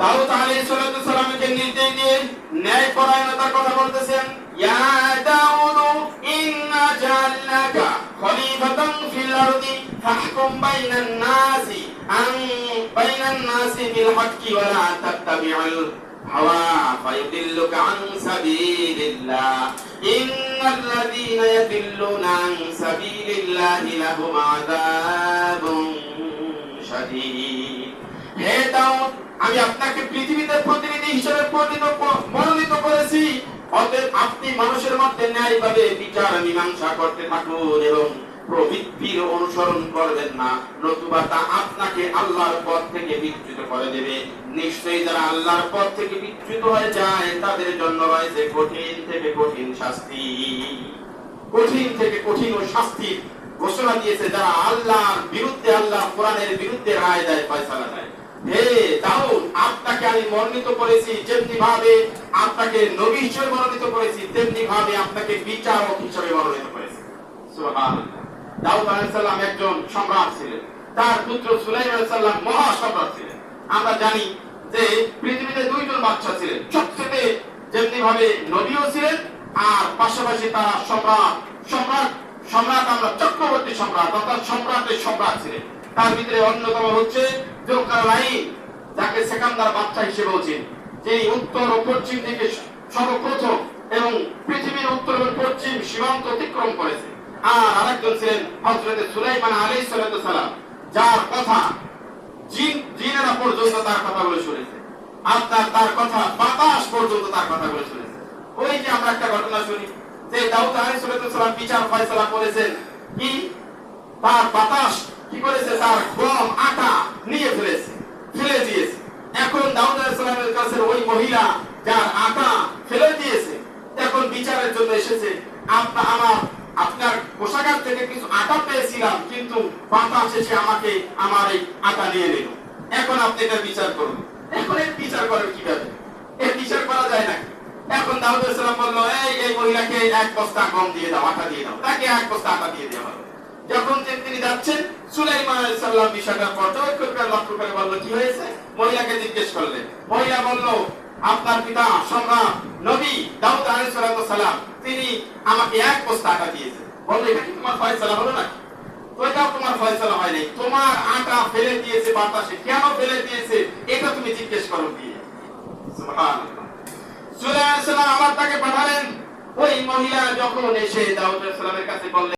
দাউদ আলাইহিস সালাতু সালামকে নির্দেশ দিয়ে ন্যায় পরায়ণতার কথা বলতেছেন, ইয়া দাউদ, ইন্না জাআলনাকা খলিফাতান ফিল আরদি, ফাহকুম বাইনান নাসি, আন বাইনান নাসি বিল হাক্কি ওয়া লা তাত্তাবি'ল হাওয়া, ফায়ুদিল্লুকা আন সাবিলিল্লাহ, ইন্নাল্লাযীনা ইয়াদিল্লুনা আন সাবিলিল্লাহি লাহুম আযাবুন শাদীদ. হে দাউদ আমি আপনাকে পৃথিবীতে প্রতিনিধি হিসেবে মনোনীত করেছি। অতএব আপনি মানুষের মধ্যে ন্যায়ভাবে বিচার মীমাংসা করতে থাকুন এবং প্রবৃত্তির অনুসরণ করবেন না। নতুবা তা আপনাকে আল্লাহর পথ থেকে বিচ্যুত করে দেবে। নিশ্চয়ই যারা আল্লাহর পথ থেকে বিচ্যুত হয়ে যায়, তাদের জন্য রয়েছে কঠিন থেকে কঠিন শাস্তি। কঠিন থেকে কঠিন ও শাস্তির ঘোষণা দিয়েছে যারা আল্লাহর বিরুদ্ধে, আল্লাহ কোরআনের বিরুদ্ধে রায় দেয়, ফয়সালা দেয়। হে আমি মনোনীত করেছি, যেমনি ভাবে আপনাকে নবী হিসেবে মনোনীত করেছি, তেমনি ভাবে আপনাকে বিচারক হিসেবে মনোনীত করেছি। দাউদ আলাইহিস সালাম একজন সম্রাট ছিলেন। তার পুত্র সুলাইমান আলাইহিস সালাম মহা সম্রাট ছিলেন। আমরা জানি যে পৃথিবীতে দুইজন বাচ্চা ছিলেন। সবচেয়ে যেমনি ভাবে নবীও ছিলেন, আর পাশাপাশি তারা সম্রাট সম্রাট সম্রাট আমরা চক্রবর্তী সম্রাট, অর্থাৎ সম্রাটের সম্রাট ছিলেন। তার ভিতরে অন্যতম হচ্ছে জোকালাইন যাকে সেকান্দার বাচ্চা হিসেবে চিনি। যিনি উত্তর ও পশ্চিম দিকে সর্বপ্রথম এবং পৃথিবীর উত্তর এবং পশ্চিম সীমান্ত অতিক্রম করেছে। আর আরেকজন ছিলেন হযরত সুলাইমান সালাতু সালাম, যার কথা জিন জিনেরা পর্যন্ত তার কথাগুলো শুনেছে। তার কথা বাতাস পর্যন্ত তার শুনেছে। ওই যে আমরা একটা ঘটনা শুনি, যে দাউদ আলাইহিস সালাম বিচার ফয়সালা করেছেন। কি তার বাতাস কি করেছে? তার গম, আটা নিয়ে ফেলেছে ফেলে দিয়েছে এখন দাউদ আলাইহিস সালামের কাছে ওই মহিলা যার আটা ফেলে দিয়েছে বিচারের জন্য এসেছে। আপনা আমার আপনার পোশাকার থেকে কিছু আটা পেয়েছিলাম, কিন্তু বাতাস এসে আমাকে আমার এই আটা নিয়ে নিল। এখন আপনি এটা বিচার করুন। এখন এর বিচার করেন কীভাবে? এর বিচার করা যায় নাকি? এখন দাউদ আলাইহিস সালাম বলল, এই এই মহিলাকে এক বস্তা গম দিয়ে দাও, আটা দিয়ে দাও। তাকে এক বস্তা আটা দিয়ে দেওয়া হলো যখন তিনি যাচ্ছেন, সুলাইমান আলাইহিস বিষয়টা পর্যবেক্ষণ করে লক্ষ্য করে বলল, কি হয়েছে? মহিলাকে জিজ্ঞেস করলেন। মহিলা বলল, আপনার পিতা সম্রাট নবী দাউদ আলাইহিস সালাম, তিনি আমাকে এক বস্তা আটা দিয়েছেন। বলল এটা কি তোমার ফয়সালা হলো নাকি? ওইটাও তোমার ফয়সালা হয় নাই। তোমার আটা ফেলে দিয়েছে বাতাসে, কেন ফেলে দিয়েছে, এটা তুমি জিজ্ঞেস করো দিয়ে সুবহানাল্লাহ। আবার তাকে পাঠালেন। ওই মহিলা যখন এসে দাউদ আলাইহিস সালামের কাছে বললেন